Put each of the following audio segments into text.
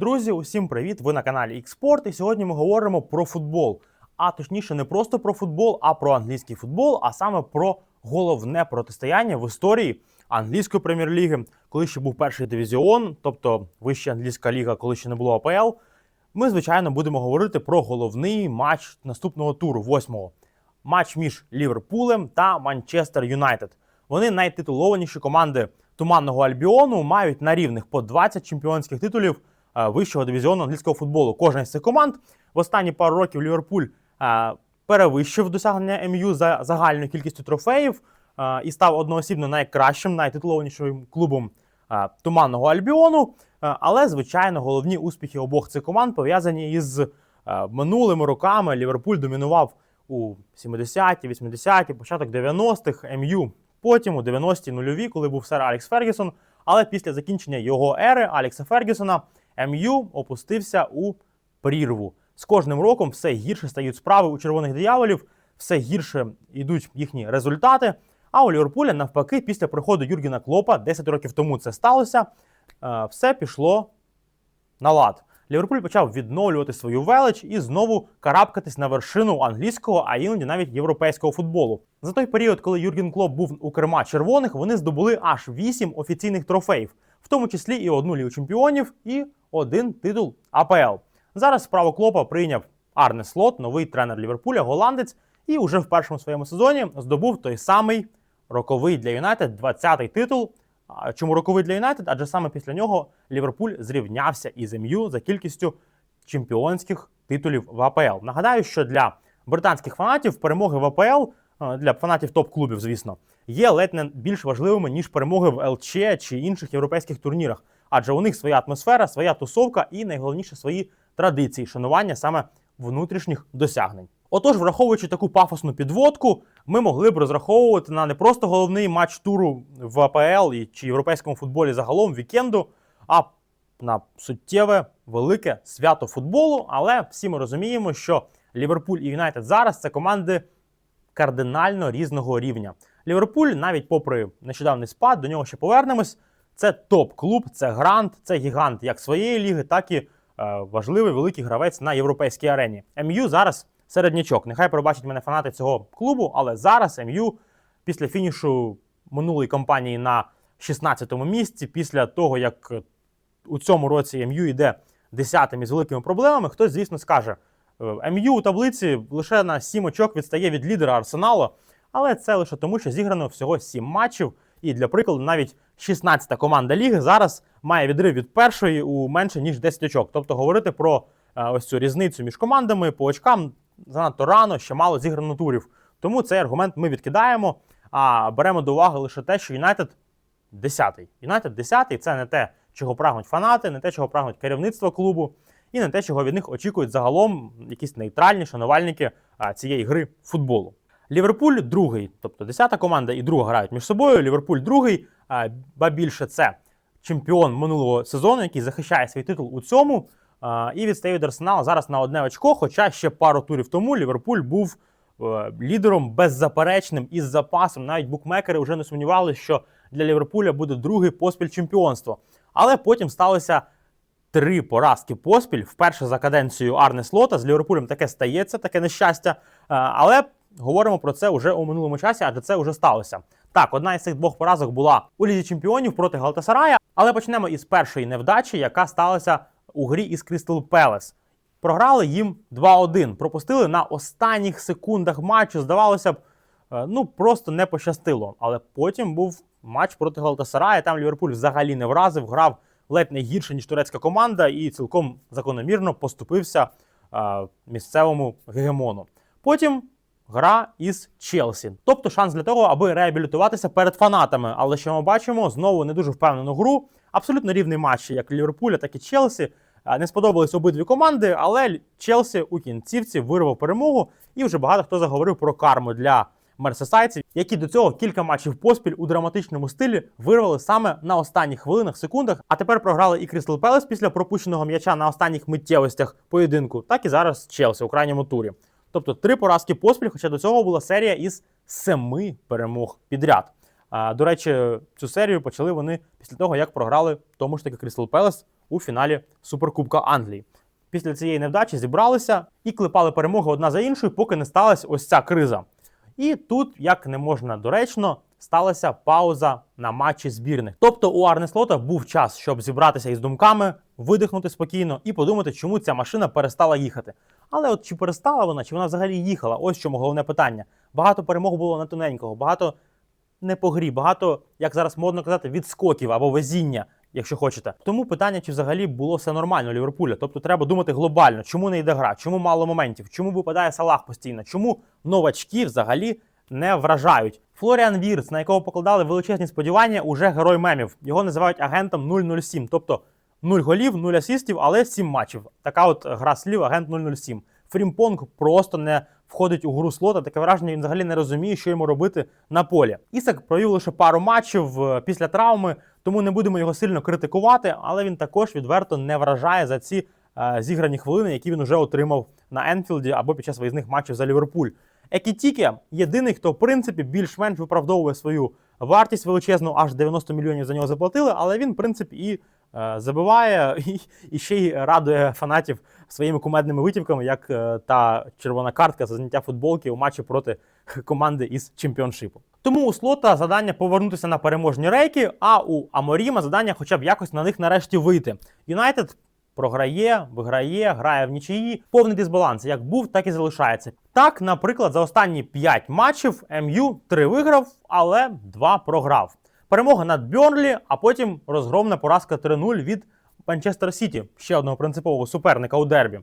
Друзі, усім привіт! Ви на каналі Xport, і сьогодні ми говоримо про футбол. А точніше, не просто про футбол, а про англійський футбол, а саме про головне протистояння в історії англійської прем'єр-ліги, коли ще був перший дивізіон, тобто вища англійська ліга, коли ще не було АПЛ. Ми, звичайно, будемо говорити про головний матч наступного туру, восьмого. Матч між Ліверпулем та Манчестер Юнайтед. Вони найтитулованіші команди туманного Альбіону, мають на рівних по 20 чемпіонських титулів вищого дивізіону англійського футболу. Кожна з цих команд в останні пару років Ліверпуль е, перевищив досягнення МЮ за загальною кількістю трофеїв е, і став одноосібно найкращим, найтитулованішим клубом е, туманного Альбіону. Е, Але, звичайно, головні успіхи обох цих команд пов'язані із е, минулими роками. Ліверпуль домінував у 70-ті, 80-ті, початок 90-х, МЮ. Потім у 90-ті нульові, коли був сер Алекс Фергюсон. Але після закінчення його ери Алекса Фергюсона МЮ опустився у прірву. З кожним роком все гірше стають справи у червоних дияволів, все гірше йдуть їхні результати. А у Ліверпуля, навпаки, після приходу Юргена Клопа, 10 років тому це сталося, е, все пішло на лад. Ліверпуль почав відновлювати свою велич і знову карабкатись на вершину англійського, а іноді навіть європейського футболу. За той період, коли Юрген Клоп був у керма червоних, вони здобули аж вісім офіційних трофеїв, в тому числі і одну лігу чемпіонів, і один титул АПЛ. Зараз справу Клопа прийняв Арне Слот, новий тренер Ліверпуля, голландець, і уже в першому своєму сезоні здобув той самий роковий для Юнайтед 20-й титул. Чому роковий для Юнайтед? Адже саме після нього Ліверпуль зрівнявся із МЮ за кількістю чемпіонських титулів в АПЛ. Нагадаю, що для британських фанатів перемоги в АПЛ, для фанатів топ-клубів, звісно, є ледь не більш важливими, ніж перемоги в ЛЧ чи інших європейських турнірах. Адже у них своя атмосфера, своя тусовка і найголовніше свої традиції шанування саме внутрішніх досягнень. Отож, враховуючи таку пафосну підводку, ми могли б розраховувати на не просто головний матч туру в АПЛ і чи європейському футболі загалом вікенду, а на суттєве велике свято футболу. Але всі ми розуміємо, що Ліверпуль і Юнайтед зараз це команди кардинально різного рівня. Ліверпуль, навіть попри нещодавний спад, до нього ще повернемось. Це топ-клуб, це грант, це гігант як своєї ліги, так і е, важливий великий гравець на європейській арені. МЮ зараз середнячок. Нехай пробачать мене фанати цього клубу, але зараз МЮ після фінішу минулої кампанії на 16-му місці, після того як у цьому році МЮ йде 10-тим із великими проблемами, хтось, звісно, скаже. Е, МЮ у таблиці лише на 7 очок відстає від лідера Арсеналу, але це лише тому, що зіграно всього 7 матчів. І для прикладу, навіть 16-та команда ліги зараз має відрив від першої у менше ніж 10 очок. Тобто говорити про е, ось цю різницю між командами по очкам занадто рано, ще мало зіграно турів. Тому цей аргумент ми відкидаємо, а беремо до уваги лише те, що Юнайтед 10-й. Юнайтед 10-й – це не те, чого прагнуть фанати, не те, чого прагнуть керівництво клубу, і не те, чого від них очікують загалом якісь нейтральні шанувальники цієї гри футболу. Ліверпуль другий, тобто 10-та команда і друга грають між собою. Ліверпуль другий, ба більше це чемпіон минулого сезону, який захищає свій титул у цьому. І відстає від Арсенала зараз на одне очко. Хоча ще пару турів тому Ліверпуль був е, лідером беззаперечним із запасом. Навіть букмекери вже не сумнівалися, що для Ліверпуля буде другий поспіль чемпіонство. Але потім сталося три поразки поспіль. Вперше за каденцію Арне Слота з Ліверпулем таке стається, таке нещастя. Е, Але говоримо про це вже у минулому часі, адже це вже сталося. Так, одна із цих двох поразок була у Лізі Чемпіонів проти Галтасарая. Але почнемо із першої невдачі, яка сталася у грі із Крістал Пелес. Програли їм 2-1, пропустили на останніх секундах матчу. Здавалося б, е, ну просто не пощастило. Але потім був матч проти Галтасарая. Там Ліверпуль взагалі не вразив, грав ледь не гірше, ніж турецька команда, і цілком закономірно поступився місцевому гегемону. Потім гра із Челсі. Тобто шанс для того, аби реабілітуватися перед фанатами. Але що ми бачимо, знову не дуже впевнену гру. Абсолютно рівний матч, як Ліверпуля, так і Челсі. Не сподобались обидві команди, але Челсі у кінцівці вирвав перемогу, і вже багато хто заговорив про карму для мерсесайців, які до цього кілька матчів поспіль у драматичному стилі вирвали саме на останніх хвилинах, секундах. А тепер програли і Крістал Пелес після пропущеного м'яча на останніх миттєвостях поєдинку, так і зараз Челсі у крайньому турі. Тобто три поразки поспіль, хоча до цього була серія із семи перемог підряд. До речі, цю серію почали вони після того, як програли тому ж таки Крістал Пелес у фіналі Суперкубка Англії. Після цієї невдачі зібралися і клепали перемоги одна за іншою, поки не сталася ось ця криза. І тут, як не можна доречно, сталася пауза на матчі збірних. Тобто у Арне Слота був час, щоб зібратися із думками, видихнути спокійно і подумати, чому ця машина перестала їхати. Але от чи перестала вона, чи вона взагалі їхала? Ось чому головне питання. Багато перемог було на тоненького, багато не по багато, як зараз модно казати, відскоків або везіння, якщо хочете. Тому питання, чи взагалі було все нормально у Ліверпуля. Тобто треба думати глобально, чому не йде гра, чому мало моментів, чому випадає Салах постійно, чому новачки взагалі не вражають. Флоріан Вірц, на якого покладали величезні сподівання, уже герой мемів. Його називають агентом 007, тобто 0 голів, 0 асистів, але 7 матчів. Така от гра слів агент 007. Фрімпонг просто не входить у гру слота. Таке враження, він взагалі не розуміє, що йому робити на полі. Ісак провів лише пару матчів е, після травми, тому не будемо його сильно критикувати, але він також відверто не вражає за ці е, зіграні хвилини, які він уже отримав на Енфілді або під час виїзних матчів за Ліверпуль. Екітіке єдиний, хто в принципі більш-менш виправдовує свою вартість величезну, аж 90 мільйонів за нього заплатили, але він, в принципі, і забиває, і, і ще й радує фанатів своїми кумедними витівками, як е, та червона картка за зняття футболки у матчі проти команди із чемпіоншипу. Тому у слота завдання повернутися на переможні рейки, а у Аморіма завдання хоча б якось на них нарешті вийти. Юнайтед програє, виграє, грає в нічиї. Повний дисбаланс, як був, так і залишається. Так, наприклад, за останні 5 матчів МЮ 3 виграв, але 2 програв. Перемога над Бьорнлі, а потім розгромна поразка 3-0 від Манчестер Сіті, ще одного принципового суперника у дербі.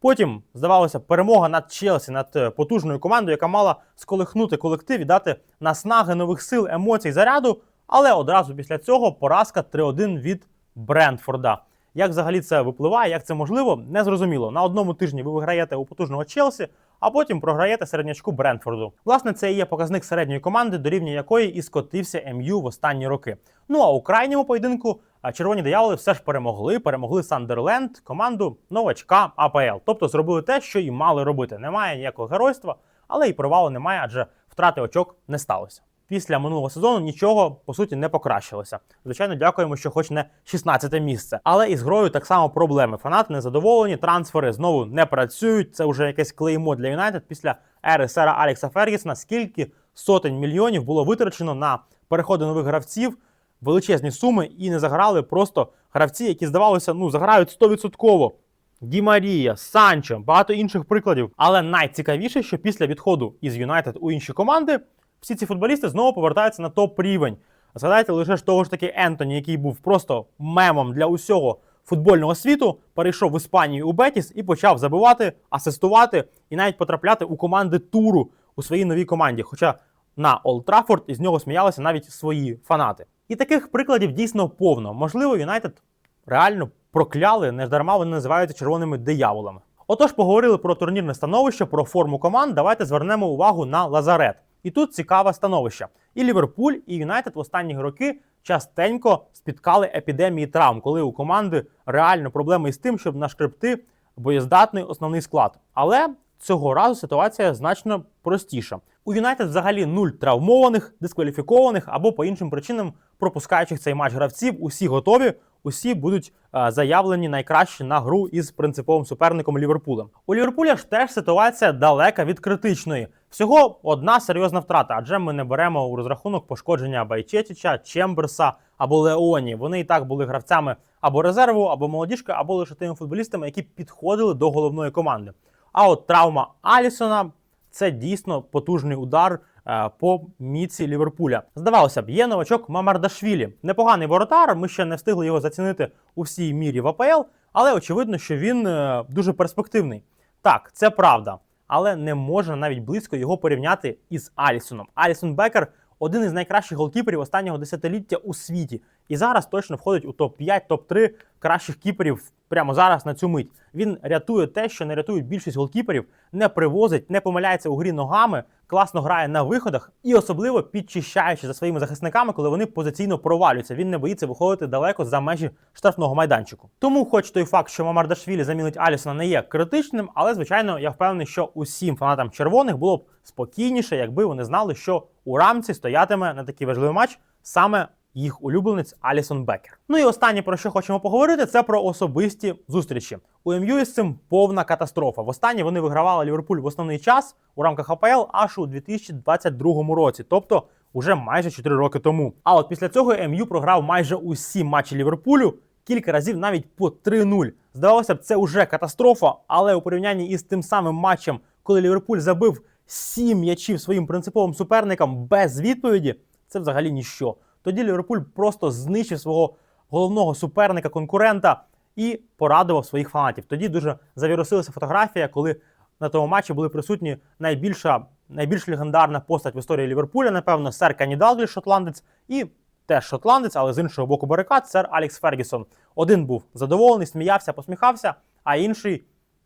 Потім, здавалося, перемога над Челсі, над е, потужною командою, яка мала сколихнути колектив і дати наснаги нових сил, емоцій, заряду. Але одразу після цього поразка 3-1 від Брентфорда. Як взагалі це випливає, як це можливо, не зрозуміло. На одному тижні ви виграєте у потужного Челсі, а потім програєте середнячку Брентфорду. Власне, це і є показник середньої команди, до рівня якої і скотився МЮ в останні роки. Ну а у крайньому поєдинку червоні дияволи все ж перемогли. Перемогли Сандерленд, команду новачка АПЛ. Тобто зробили те, що і мали робити. Немає ніякого геройства, але і провалу немає, адже втрати очок не сталося. Після минулого сезону нічого по суті не покращилося. Звичайно, дякуємо, що хоч не 16 місце. Але із грою так само проблеми. Фанати незадоволені, трансфери знову не працюють. Це вже якесь клеймо для Юнайтед після ери сера Алекса Фергісона. Скільки сотень мільйонів було витрачено на переходи нових гравців, величезні суми, і не заграли просто гравці, які здавалося, ну заграють 100%. Ді Марія, Санчо, багато інших прикладів. Але найцікавіше, що після відходу із Юнайтед у інші команди всі ці футболісти знову повертаються на топ рівень. Згадайте лише ж того ж таки Ентоні, який був просто мемом для усього футбольного світу, перейшов в Іспанію у Бетіс і почав забивати, асистувати і навіть потрапляти у команди туру у своїй новій команді. Хоча на Олд Траффорд із нього сміялися навіть свої фанати. І таких прикладів дійсно повно. Можливо, Юнайтед реально прокляли, не дарма вони називаються червоними дияволами. Отож, поговорили про турнірне становище, про форму команд. Давайте звернемо увагу на Лазарет. І тут цікаве становище. І Ліверпуль, і Юнайтед в останні роки частенько спіткали епідемії травм, коли у команди реально проблеми із тим, щоб нашкребти боєздатний основний склад. Але цього разу ситуація значно простіша. У Юнайтед взагалі нуль травмованих, дискваліфікованих або по іншим причинам пропускаючих цей матч гравців. Усі готові, усі будуть е, заявлені найкраще на гру із принциповим суперником Ліверпулем. У Ліверпуля ж теж ситуація далека від критичної. Всього одна серйозна втрата, адже ми не беремо у розрахунок пошкодження Байчетіча, Чемберса або Леоні. Вони і так були гравцями або резерву, або молодіжка, або лише тими футболістами, які підходили до головної команди. А от травма Алісона це дійсно потужний удар е, по міці Ліверпуля. Здавалося б, є новачок Мамардашвілі. Непоганий воротар. Ми ще не встигли його зацінити у всій мірі в АПЛ, але очевидно, що він е, дуже перспективний. Так, це правда, але не можна навіть близько його порівняти із Алісоном. Алісон Бекер один із найкращих голкіперів останнього десятиліття у світі. І зараз точно входить у топ-5, топ-3 кращих кіперів прямо зараз на цю мить. Він рятує те, що не рятують більшість голкіперів, не привозить, не помиляється у грі ногами, класно грає на виходах і особливо підчищаючи за своїми захисниками, коли вони позиційно провалюються. Він не боїться виходити далеко за межі штрафного майданчику. Тому, хоч той факт, що Мамардашвілі замінить Алісона, не є критичним, але звичайно я впевнений, що усім фанатам червоних було б спокійніше, якби вони знали, що у рамці стоятиме на такий важливий матч саме їх улюбленець Алісон Бекер. Ну і останнє про що хочемо поговорити, це про особисті зустрічі. У МЮ з цим повна катастрофа. Востаннє вони вигравали Ліверпуль в основний час у рамках АПЛ аж у 2022 році, тобто уже майже 4 роки тому. А от після цього МЮ програв майже усі матчі Ліверпулю. Кілька разів навіть по 3-0. Здавалося б, це вже катастрофа, але у порівнянні із тим самим матчем, коли Ліверпуль забив 7 м'ячів своїм принциповим суперникам без відповіді, це взагалі ніщо. Тоді Ліверпуль просто знищив свого головного суперника, конкурента і порадував своїх фанатів. Тоді дуже завірусилася фотографія, коли на тому матчі були присутні найбільша, найбільш легендарна постать в історії Ліверпуля, напевно, сер Кенні Далгліш, шотландець, і теж шотландець, але з іншого боку барикад, сер Алекс Фергісон. Один був задоволений, сміявся, посміхався, а інший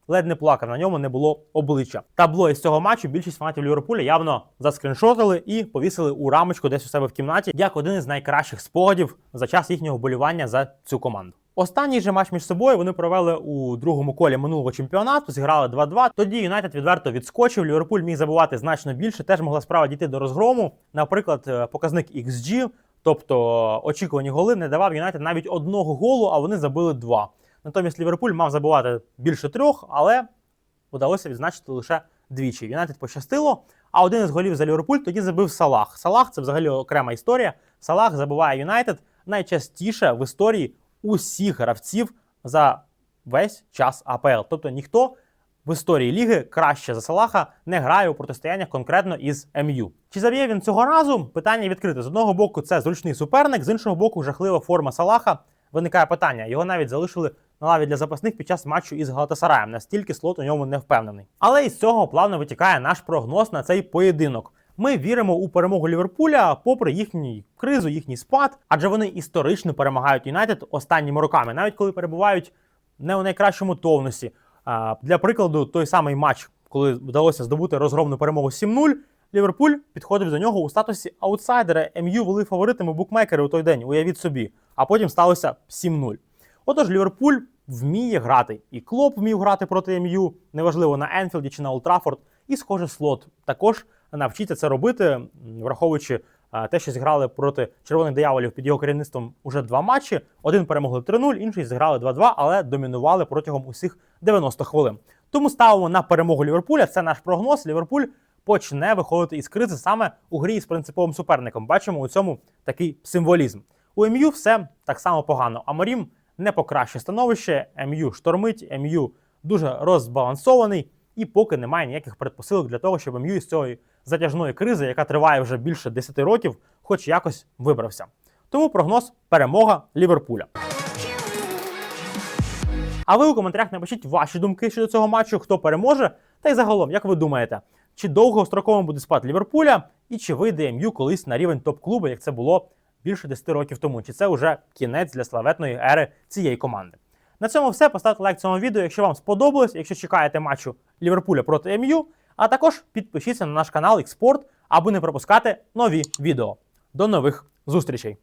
ледь не плакав. На ньому не було обличчя. Табло із цього матчу більшість фанатів Ліверпуля явно заскріншотили і повісили у рамочку десь у себе в кімнаті, як один із найкращих спогадів за час їхнього болювання за цю команду. Останній же матч між собою вони провели у другому колі минулого чемпіонату, зіграли 2-2. Тоді Юнайтед відверто відскочив. Ліверпуль міг забувати значно більше. Теж могла справа дійти до розгрому. Наприклад, е, показник XG, тобто очікувані голи, не давав Юнайтед навіть одного голу, а вони забили два. Натомість Ліверпуль мав забивати більше трьох, але вдалося відзначити лише двічі. Юнайтед пощастило. А один із голів за Ліверпуль тоді забив Салах. Салах це взагалі окрема історія. Салах забиває Юнайтед найчастіше в історії усіх гравців за весь час АПЛ. Тобто ніхто в історії ліги краще за Салаха не грає у протистояннях конкретно із МЮ. Чи заб'є він цього разу? Питання відкрите. З одного боку, це зручний суперник, з іншого боку, жахлива форма Салаха. Виникає питання. Його навіть залишили на лаві для запасних під час матчу із Галатасараєм. Настільки слот у ньому не впевнений. Але із цього плавно витікає наш прогноз на цей поєдинок. Ми віримо у перемогу Ліверпуля, попри їхній кризу, їхній спад, адже вони історично перемагають Юнайтед останніми роками, навіть коли перебувають не у найкращому тонусі. Для прикладу, той самий матч, коли вдалося здобути розгромну перемогу 7-0, Ліверпуль підходив до нього у статусі аутсайдера. МЮ вели фаворитами букмекери у той день, уявіть собі. А потім сталося 7-0. Отож, Ліверпуль вміє грати. І Клоп вмів грати проти МЮ, неважливо на Енфілді чи на Олтрафорд. І, схоже, слот також навчиться це робити, враховуючи те, що зіграли проти червоних дияволів під його керівництвом уже два матчі. Один перемогли 3-0, інший зіграли 2-2, але домінували протягом усіх 90 хвилин. Тому ставимо на перемогу Ліверпуля. Це наш прогноз. Ліверпуль почне виходити із кризи саме у грі з принциповим суперником. Бачимо у цьому такий символізм. У МЮ все так само погано. А Морім не покращує становище. МЮ штормить, МЮ дуже розбалансований, і поки немає ніяких предпосилок для того, щоб МЮ з цієї затяжної кризи, яка триває вже більше 10 років, хоч якось вибрався. Тому прогноз перемога Ліверпуля. А ви у коментарях напишіть ваші думки щодо цього матчу, хто переможе, та й загалом, як ви думаєте, чи довгостроковим буде спад Ліверпуля, і чи вийде МЮ колись на рівень топ-клубу, як це було більше 10 років тому, чи це вже кінець для славетної ери цієї команди. На цьому все. Поставте лайк цьому відео, якщо вам сподобалось, якщо чекаєте матчу Ліверпуля проти МЮ, а також підпишіться на наш канал Xport, аби не пропускати нові відео. До нових зустрічей!